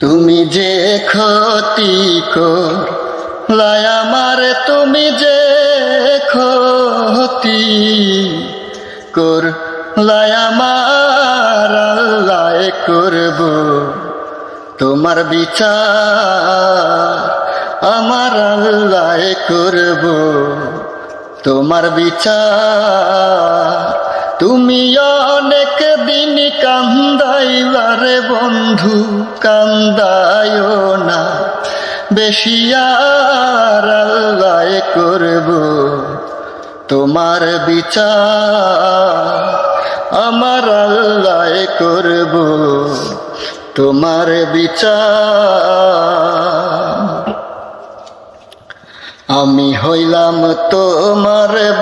তুমি যে ক্ষতি করলাই আমার, তুমি যে ক্ষতি করলাই আমার, আল্লাহ করব। তোমার বিচার আমার, আল্লাহ করব। তোমার বিচার তুমি অনেক কান্দাইবারে বন্ধু, কান্দায়ও না। বেশি আল্লাহ করব তোমার বিচার। আমার আল্লাহ করব তোমার বিচার। আমি হইলাম তোমার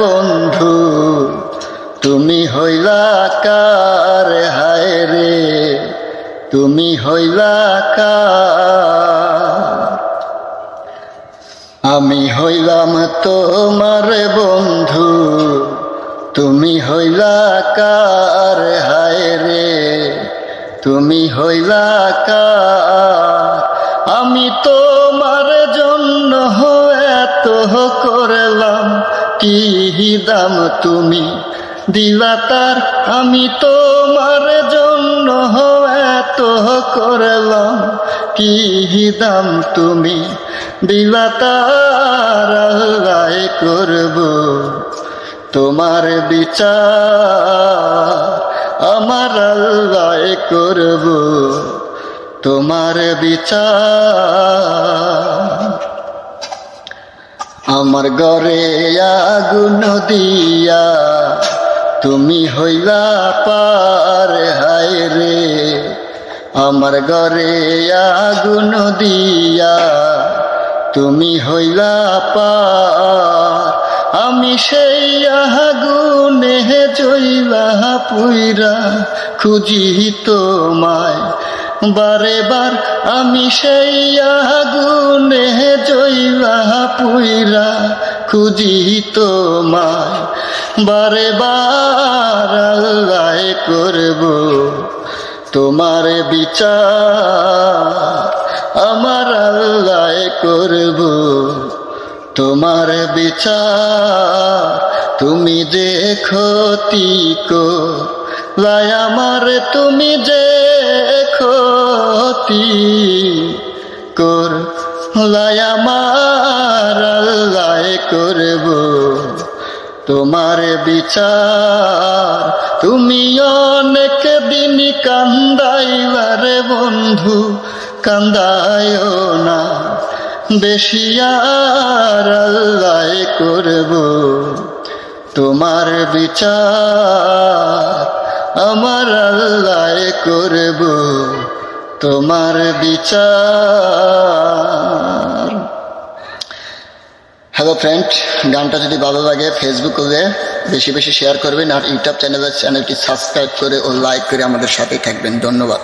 তুমি হইলা আমি হইলাম তোমার বন্ধু, তুমি হইলা কার? হায় রে, তুমি হইলা আমি তোমার জন্য এত করলাম, কি দাম তুমি দিলা তার? আমি তোমার জন্য এত করলাম, কি দাম তুমি? দিলা তার করব। তোমার বিচার আমার আল্লাহ করব। তোমার বিচার আমার ঘরে আগুন দিয়া তুমি হইলা পার, হায় রে। আমার ঘরে আগুন দিয়া তুমি হইলা পার। আমি সেই আগুনে জইলা পুইরা খুঁজি তোমায়। বারে বার আমি সেই আগুনে জইলা পুইরা খুঁজি তোমায়। বারে বার আল্লাহ করব। তোমার বিচার আমার আল্লাহ করব। তোমার বিচার তুমি যে ক্ষতি লাই আমার তুমি যে ক্ষতি কর লাই আমার আল্লাহ করব। তোমার বিচার। তুমি অনেক দিন কান্দাইবারে বন্ধু, কান্দায়ও না। বেশি আর আল্লাহ করব। তোমার বিচার আমার আল্লাহ করব। তোমার বিচার হ্যালো ফ্রেন্ড গানটা যদি ভালো লাগে ফেসবুকে বেশি বেশি শেয়ার করবেন আর ইউটিউব চ্যানেলের চ্যানেলটি সাবস্ক্রাইব করে ও লাইক করে আমাদের সাথেই থাকবেন। ধন্যবাদ।